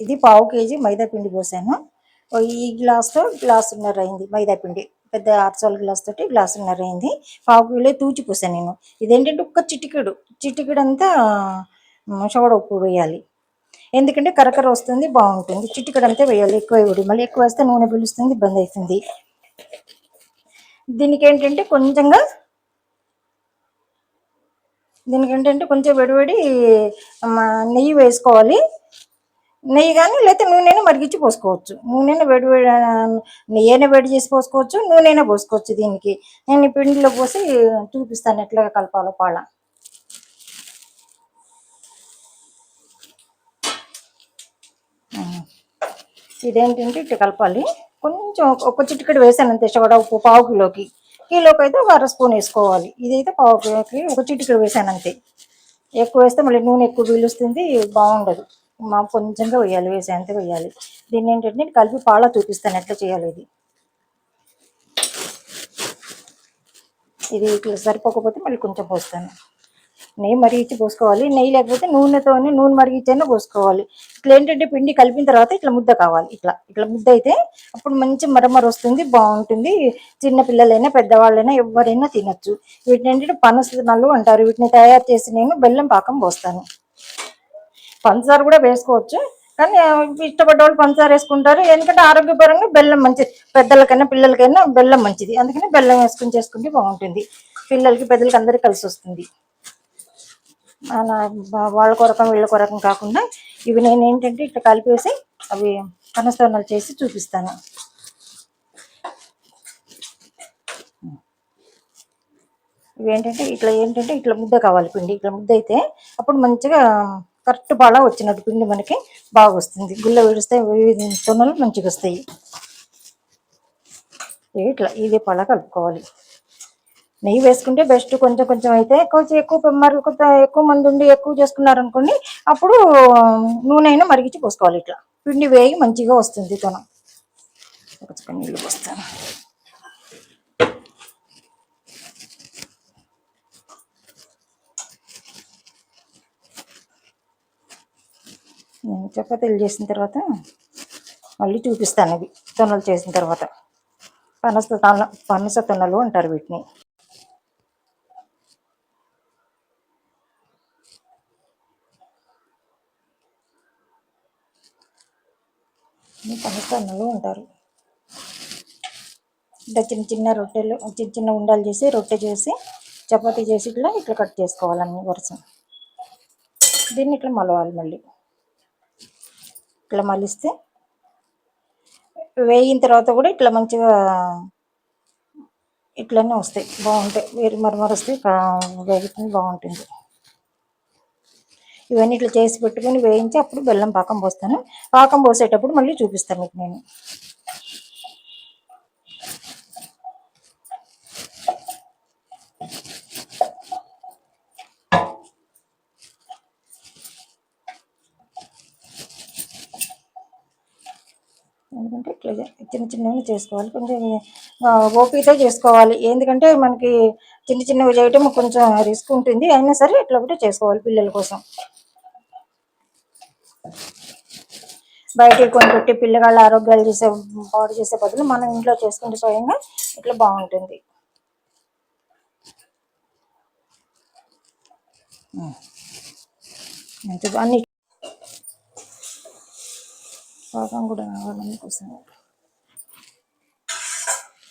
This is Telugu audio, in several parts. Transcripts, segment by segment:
ఇది పావు కేజీ మైదా పిండి పోసాను. ఈ గ్లాస్తో గ్లాసున్నర అయింది మైదా పిండి. పెద్ద అరసాల గ్లాస్ తోటి గ్లాసున్నర అయింది. పావు కిలో తూచి పోసాను నేను. ఇదేంటంటే ఒక్క చిటికెడు. చిటికెడు అంతా షోడ ఉప్పు వేయాలి. ఎందుకంటే కరకర వస్తుంది బాగుంటుంది. చిటికెడు వేయాలి ఎక్కువ వేయకూడదు మళ్ళీ ఎక్కువ వేస్తే నూనె పిలుస్తుంది ఇబ్బంది అవుతుంది. దీనికి ఏంటంటే కొంచెంగా దీనికి ఏంటంటే కొంచెం వేడివేడి నెయ్యి వేసుకోవాలి. నెయ్యి కానీ లేకపోతే నూనెను మరిగించి పోసుకోవచ్చు. నూనెను వేడి వేడి నెయ్యనే వేడి చేసి పోసుకోవచ్చు నూనెనే పోసుకోవచ్చు దీనికి. నేను ఈ పిండిలో పోసి చూపిస్తాను ఎట్లా కలపాలో పాల. ఇదేంటంటే ఇట్లా కలపాలి. కొంచెం ఒక చిటికెడు వేసాను అంతే కూడా ఉప్పు పావు కిలోకి. కిలోకి అయితే ఒక అర స్పూన్ వేసుకోవాలి. ఇదైతే పావు కిలోకి ఒక చిటికెడు వేసాను అంతే. ఎక్కువ వేస్తే మళ్ళీ నూనె ఎక్కువ పీలుస్తుంది బాగుండదు. మా కొంచెంగా వేయాలి వేసేంత వేయాలి. దీన్ని ఏంటంటే నేను కలిపి పాల చూపిస్తాను ఎట్లా చేయాలి ఇది. ఇది ఇట్లా సరిపోకపోతే మళ్ళీ కొంచెం పోస్తాను. నెయ్యి మరిగించి పోసుకోవాలి. నెయ్యి లేకపోతే నూనెతోనే నూనె మరిగించైనా పోసుకోవాలి. ఇట్లా ఏంటంటే పిండి కలిపిన తర్వాత ఇట్లా ముద్ద కావాలి. ఇట్లా ఇట్లా ముద్ద అయితే అప్పుడు మంచి మరమర వస్తుంది బాగుంటుంది. చిన్న పిల్లలైనా పెద్దవాళ్ళైనా ఎవరైనా తినచ్చు. వీటిని ఏంటంటే పనసనాలు అంటారు. వీటిని తయారు చేసి నేను బెల్లం పాకం పోస్తాను. పంచదార కూడా వేసుకోవచ్చు. కానీ ఇష్టపడ్డ వాళ్ళు పంచదార వేసుకుంటారు. ఎందుకంటే ఆరోగ్యపరంగా బెల్లం మంచిది. పెద్దలకైనా పిల్లలకైనా బెల్లం మంచిది. అందుకని బెల్లం వేసుకుని చేసుకుంటే బాగుంటుంది. పిల్లలకి పెద్దలకి అందరికి కలిసి వస్తుంది. మన వాళ్ళ కొరకం వీళ్ళ కొరకం కాకుండా ఇవి నేను ఏంటంటే ఇట్లా కలిపేసి అవి కనస్తరణాలు చేసి చూపిస్తాను. ఇవి ఏంటంటే ఇట్లా ఏంటంటే ఇట్లా ముద్ద కావాలి పిండి. ఇట్లా ముద్ద అయితే అప్పుడు మంచిగా కరెక్ట్ బాగా వచ్చినట్టు పిండి మనకి బాగా వస్తుంది. గుళ్ళ విడిస్తే తొనలు మంచిగా వస్తాయి. ఇట్లా ఇది పళ్ళ కలుపుకోవాలి. నెయ్యి వేసుకుంటే బెస్ట్ కొంచెం కొంచెం అయితే కొంచెం ఎక్కువ మరి కొంత ఎక్కువ మంది ఉండి ఎక్కువ చేసుకున్నారు అనుకోండి అప్పుడు నూనె అయినా మరిగించి పోసుకోవాలి ఇట్లా. పిండి వేగి మంచిగా వస్తుంది తొన. ఒక నీళ్ళు పోస్తాను. నేను చపాతీలు చేసిన తర్వాత మళ్ళీ చూపిస్తాను అవి తొనలు చేసిన తర్వాత. పనస తొన పనస తొనలు అంటారు వీటిని. పనస తొన్నలు అంటారు. ఇట్లా చిన్న చిన్న రొట్టెలు చిన్న చిన్న ఉండాలు చేసి రొట్టె చేసి చపాతీ చేసి ఇట్లా ఇట్లా కట్ చేసుకోవాలి అన్ని వరుస. దీన్ని ఇట్లా మలవాలి మళ్ళీ. ఇట్లా మలిస్తే వేగిన తర్వాత కూడా ఇట్లా మంచిగా ఇట్లనే వస్తాయి బాగుంటాయి. వేరు మరమర వస్తే వేగుతుంది బాగుంటుంది. ఇవన్నీ ఇట్లా చేసి పెట్టుకొని వేయించి అప్పుడు బెల్లం పాకం పోస్తాను. పాకం పోసేటప్పుడు మళ్ళీ చూపిస్తాను మీకు నేను. ఎందుకంటే ఇట్లా చిన్న చిన్నవి చేసుకోవాలి. కొంచెం ఓపికతో చేసుకోవాలి. ఎందుకంటే మనకి చిన్న చిన్నవి చేయటం కొంచెం రిస్క్ ఉంటుంది. అయినా సరే ఇట్లా ఒకటి చేసుకోవాలి పిల్లల కోసం. బయటికి పెట్టి పిల్లగాళ్ళ ఆరోగ్యాలు చేసే పాడు చేసే బదులు మనం ఇంట్లో చేసుకుంటే స్వయంగా ఇట్లా బాగుంటుంది. అన్ని పాకం కూడా రావాలని కోసం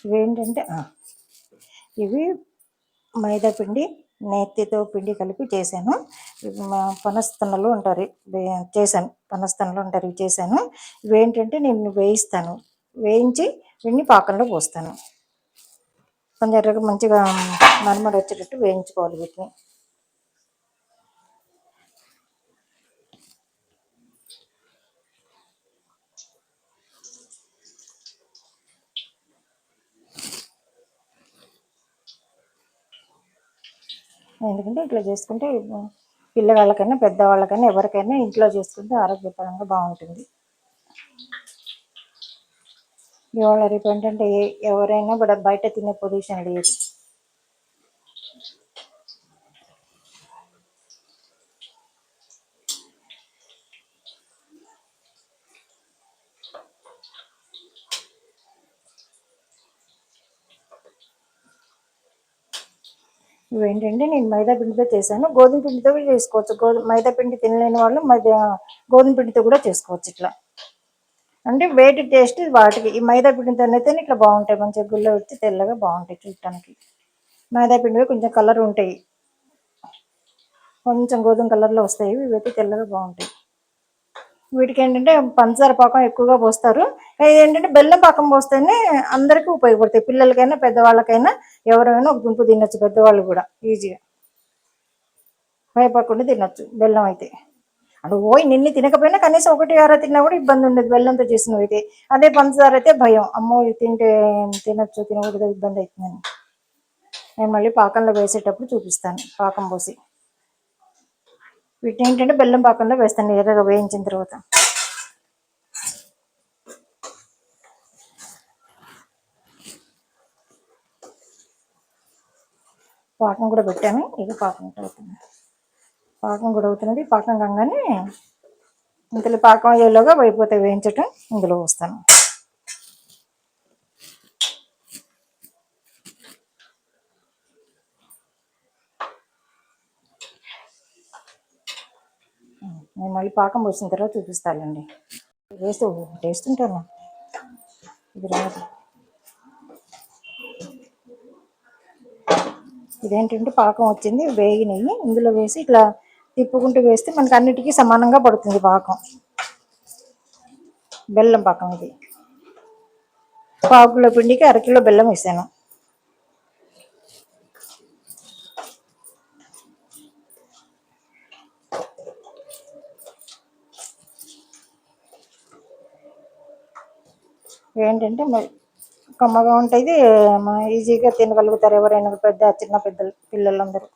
ఇవేంటంటే ఇవి మైదా పిండి నేతితో పిండి కలిపి చేశాను. పనస్తనలు ఉంటారు ఇవి చేశాను. పనస్తనలు ఉంటారు ఇవి చేశాను. ఇవేంటంటే నేను వేయిస్తాను. వేయించి వీటిని పాకంలో పోస్తాను. కొంచెం మంచిగా మరమర వచ్చేటట్టు వేయించుకోవాలి వీటిని. ఎందుకంటే ఇట్లా చేసుకుంటే పిల్లవాళ్ళకైనా పెద్దవాళ్ళకైనా ఎవరికైనా ఇంట్లో చేసుకుంటే ఆరోగ్యపరంగా బాగుంటుంది. ఇవాళ రేపు ఏంటంటే ఎవరైనా కూడా బయట తినే పొజిషన్ లేదు. ఇవేంటంటే నేను మైదా పిండితో చేశాను. గోధుమ పిండితో కూడా చేసుకోవచ్చు. గోధుమ మైదా పిండి తినలేని వాళ్ళు మైదా గోధుమ పిండితో కూడా చేసుకోవచ్చు ఇట్లా. అంటే వేటి టేస్ట్ వాటికి ఈ మైదా పిండితో అయితే ఇట్లా బాగుంటాయి. మంచిగా గుల్ల వచ్చి తెల్లగా బాగుంటాయి చూడటానికి. మైదా పిండివి కొంచెం కలర్ ఉంటాయి. కొంచెం గోధుమ కలర్లో వస్తాయి. ఇవైతే తెల్లగా బాగుంటాయి. వీటికి ఏంటంటే పంచదార పాకం ఎక్కువగా పోస్తారు. ఏంటంటే బెల్లం పాకం పోస్తేనే అందరికీ ఉపయోగపడతాయి. పిల్లలకైనా పెద్దవాళ్ళకైనా ఎవరైనా ఒక దుంపు తినొచ్చు పెద్దవాళ్ళు కూడా ఈజీగా. భయపడకుండా తినొచ్చు బెల్లం అయితే. అంటే ఓయ్ నిన్ని తినకపోయినా కనీసం ఒకటి ఆరా తిన్నా కూడా ఇబ్బంది ఉండదు బెల్లంతో చేసినవి అయితే. అదే పంచదార అయితే భయం. అమ్మో ఇది తింటే తినొచ్చు తినకూడదు ఇబ్బంది అవుతుందని. నేను మళ్ళీ పాకంలో వేసేటప్పుడు చూపిస్తాను పాకం పోసి. వీటిని ఏంటంటే బెల్లం పాకంలో వేస్తాను ఎర్రగా వేయించిన తర్వాత. పాకం కూడా పెట్టాను ఇది పాకం అవుతుంది. పాకం కూడా అవుతున్నది పాకం కాగానే ఇంతలో పాకం అయ్యేలోగా అయిపోతే వేయించటం ఇందులో వస్తాను. నేను మళ్ళీ పాకం పోసిన తర్వాత చూపిస్తానండి వేస్తూ టేస్ట్ ఉంటాను ఇది రాదు. ఇదేంటంటే పాకం వచ్చింది వేగినవి ఇందులో వేసి ఇట్లా తిప్పుకుంటూ వేస్తే మనకి అన్నిటికీ సమానంగా పడుతుంది పాకం. బెల్లం పాకం ఇది. పావు కిలో పిండికి అరకిలో బెల్లం వేసాను. ఏంటంటే మరి కమ్మగా ఉంటుంది ఈజీగా తినగలుగుతారు ఎవరైనా పెద్ద చిన్న పెద్దలు పిల్లలందరూ.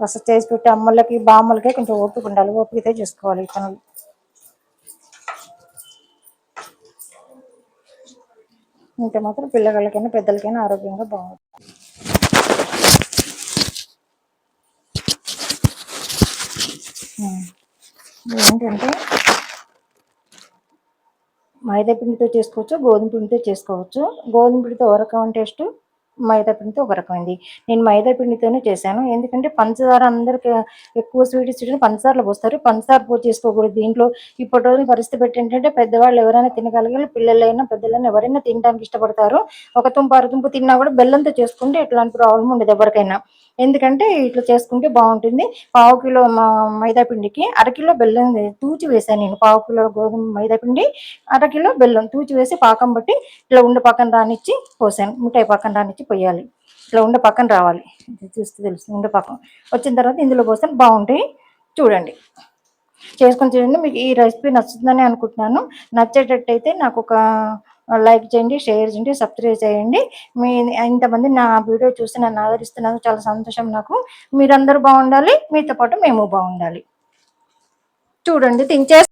అసలు చేసి పెట్టి అమ్మలకి బామ్మలకే కొంచెం ఓపిక ఉండాలి. ఓపికతో చేసుకోవాలి పనులు. ఇంత మాత్రం పిల్లలకైనా పెద్దలకైనా ఆరోగ్యంగా బాగుంటుంది. ఏంటంటే మైదా పిండితో చేసుకోవచ్చు గోధుమ పిండితో చేసుకోవచ్చు. గోధుమ పిండితో ఒక రకం టేస్ట్ మైదా పిండితో ఒక రకమైంది. నేను మైదా పిండితోనే చేశాను. ఎందుకంటే పంచదార అందరికి ఎక్కువ స్వీట్ స్వీట్ పంచదారలో పోస్తారు. పంచదార పోసి చేసుకోకూడదు దీంట్లో. ఇప్పటి రోజున పరిస్థితి పెట్టి ఏంటంటే పెద్దవాళ్ళు ఎవరైనా తినగలగాలి పిల్లలైనా పెద్దలైనా ఎవరైనా తినడానికి ఇష్టపడతారు. ఒక తుంపు అరతుంపు తిన్నా కూడా బెల్లంతో చేసుకుంటే ఎట్లాంటి ప్రాబ్లం ఉండదు ఎవరికైనా. ఎందుకంటే ఇట్లా చేసుకుంటే బాగుంటుంది. పావు కిలో మా- అరకిలో బెల్లం తూచి వేసాను నేను. పావు కిలో గోధుమ మైదాపిండి అరకిలో బెల్లం తూచి వేసి పాకం బట్టి ఇట్లా ఉండ పక్కన రానిచ్చి పోసాను. మిఠాయి పక్కన రానిచ్చి పోయాలి. ఇట్లా ఉండ పక్కన రావాలి. చూస్తే తెలుస్తుంది. ఉండ పక్కన. వచ్చిన తర్వాత ఇందులో పోస్తే బాగుంటాయి. చూడండి. చేసుకొని చూడండి. మీకు ఈ రెసిపీ నచ్చుతుందని అనుకుంటున్నాను. నచ్చేటట్టయితే నాకు ఒక లైక్ చేయండి షేర్ చేయండి సబ్స్క్రైబ్ చేయండి. మీ ఇంతమంది నా వీడియో చూసి నన్ను ఆదరిస్తున్నందుకు చాలా సంతోషం నాకు. మీరందరూ బాగుండాలి మీతో పాటు మేము బాగుండాలి. చూడండి తించే